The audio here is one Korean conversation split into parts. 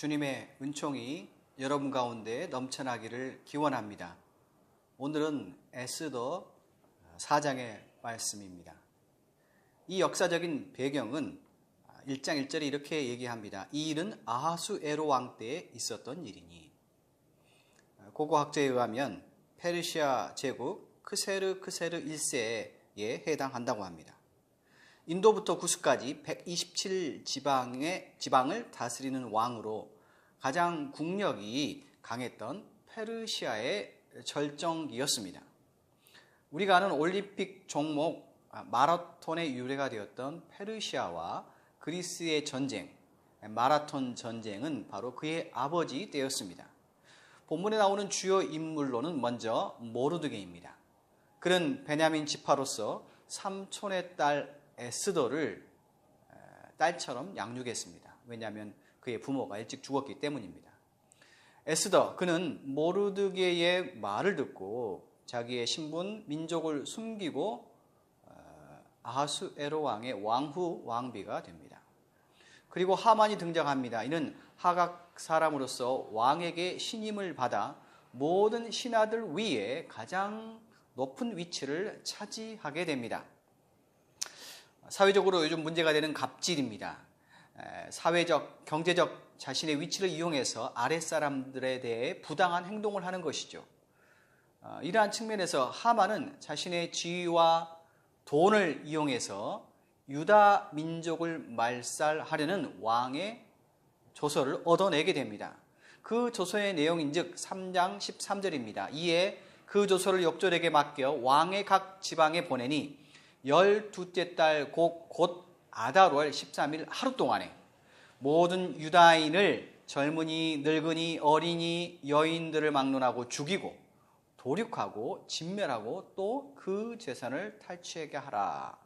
주님의 은총이 여러분 가운데 넘쳐나기를 기원합니다. 오늘은 에스더 4장의 말씀입니다. 이 역사적인 배경은 1장 1절에 이렇게 얘기합니다. 이 일은 아하수 에로 왕 때에 있었던 일이니 고고학자에 의하면 페르시아 제국 크세르 크세르 1세에 해당한다고 합니다. 인도부터 구스까지 127 지방의 지방을 다스리는 왕으로 가장 국력이 강했던 페르시아의 절정기였습니다. 우리가 아는 올림픽 종목 마라톤의 유래가 되었던 페르시아와 그리스의 전쟁, 마라톤 전쟁은 바로 그의 아버지 때였습니다. 본문에 나오는 주요 인물로는 먼저 모르드게입니다. 그는 베냐민 지파로서 삼촌의 딸 에스더를 딸처럼 양육했습니다. 왜냐하면 그의 부모가 일찍 죽었기 때문입니다. 에스더 그는 모르드게의 말을 듣고 자기의 신분 민족을 숨기고 아하수에로 왕의 왕후 왕비가 됩니다. 그리고 하만이 등장합니다. 이는 하각 사람으로서 왕에게 신임을 받아 모든 신하들 위에 가장 높은 위치를 차지하게 됩니다. 사회적으로 요즘 문제가 되는 갑질입니다. 사회적, 경제적 자신의 위치를 이용해서 아랫사람들에 대해 부당한 행동을 하는 것이죠. 이러한 측면에서 하만은 자신의 지위와 돈을 이용해서 유다 민족을 말살하려는 왕의 조서를 얻어내게 됩니다. 그 조서의 내용인즉 3장 13절입니다. 이에 그 조서를 역졸에게 맡겨 왕의 각 지방에 보내니 열두째 달 곧 아다롤 13일 하루 동안에 모든 유다인을 젊은이, 늙은이, 어린이, 여인들을 막론하고 죽이고 도륙하고 진멸하고 또 그 재산을 탈취하게 하라.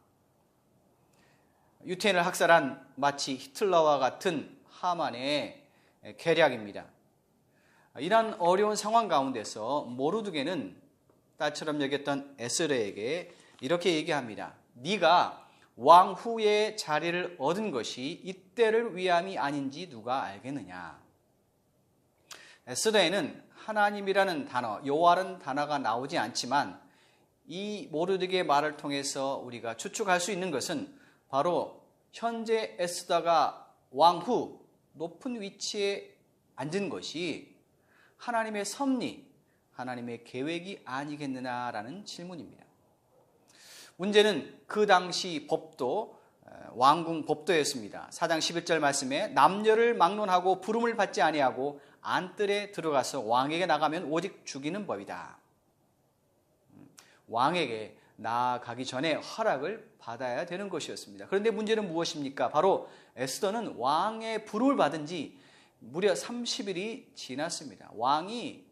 유태인을 학살한 마치 히틀러와 같은 하만의 계략입니다. 이러한 어려운 상황 가운데서 모르드게는 딸처럼 여겼던 에스레에게 이렇게 얘기합니다. 네가 왕후의 자리를 얻은 것이 이때를 위함이 아닌지 누가 알겠느냐? 에스더에는 하나님이라는 단어, 여호와라는 단어가 나오지 않지만 이 모르드게의 말을 통해서 우리가 추측할 수 있는 것은 바로 현재 에스더가 왕후 높은 위치에 앉은 것이 하나님의 섭리, 하나님의 계획이 아니겠느냐라는 질문입니다. 문제는 그 당시 법도 왕궁 법도였습니다. 4장 11절 말씀에 남녀를 막론하고 부름을 받지 아니하고 안뜰에 들어가서 왕에게 나가면 오직 죽이는 법이다. 왕에게 나아가기 전에 허락을 받아야 되는 것이었습니다. 그런데 문제는 무엇입니까? 바로 에스더는 왕의 부름을 받은 지 무려 30일이 지났습니다. 왕이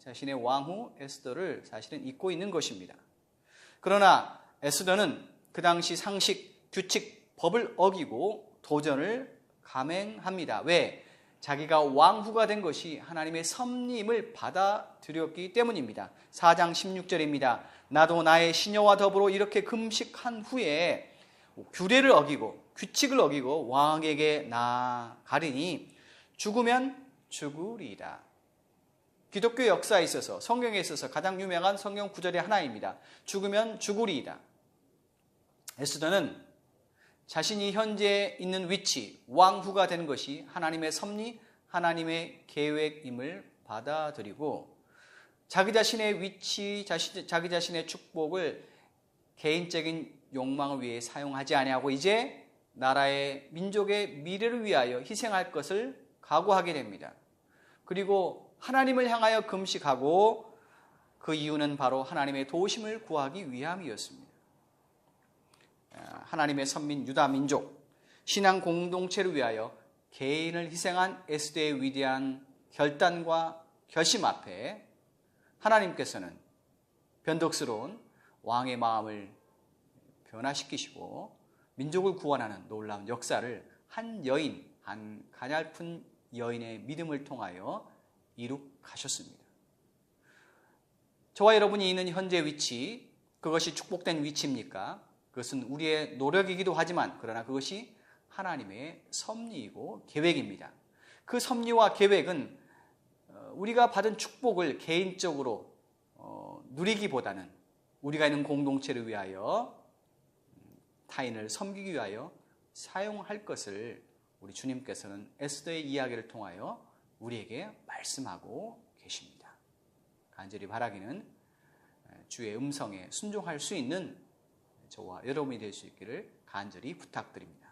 자신의 왕후 에스더를 사실은 잊고 있는 것입니다. 그러나 에스더는 그 당시 상식, 규칙, 법을 어기고 도전을 감행합니다. 왜? 자기가 왕후가 된 것이 하나님의 섭림을 받아들였기 때문입니다. 4장 16절입니다. 나도 나의 시녀와 더불어 이렇게 금식한 후에 규례를 어기고 규칙을 어기고 왕에게 나가리니 죽으면 죽으리라. 기독교 역사에 있어서 성경에 있어서 가장 유명한 성경 구절의 하나입니다. 죽으면 죽으리이다. 에스더는 자신이 현재 있는 위치, 왕후가 된 것이 하나님의 섭리, 하나님의 계획임을 받아들이고 자기 자신의 위치, 자기 자신의 축복을 개인적인 욕망을 위해 사용하지 아니하고 이제 나라의 민족의 미래를 위하여 희생할 것을 각오하게 됩니다. 그리고 하나님을 향하여 금식하고 그 이유는 바로 하나님의 도우심을 구하기 위함이었습니다. 하나님의 선민 유다 민족 신앙 공동체를 위하여 개인을 희생한 에스더의 위대한 결단과 결심 앞에 하나님께서는 변덕스러운 왕의 마음을 변화시키시고 민족을 구원하는 놀라운 역사를 한 여인, 한 가냘픈 여인의 믿음을 통하여 이룩하셨습니다. 저와 여러분이 있는 현재 위치, 그것이 축복된 위치입니까? 그것은 우리의 노력이기도 하지만 그러나 그것이 하나님의 섭리이고 계획입니다. 그 섭리와 계획은 어, 우리가 받은 축복을 개인적으로 어, 누리기보다는 우리가 있는 공동체를 위하여 음, 타인을 섬기기 위하여 사용할 것을 우리 주님께서는 에스더의 이야기를 통하여 우리에게 말씀하고 계십니다. 간절히 바라기는 주의 음성에 순종할 수 있는 저와 여러분이 될 수 있기를 간절히 부탁드립니다.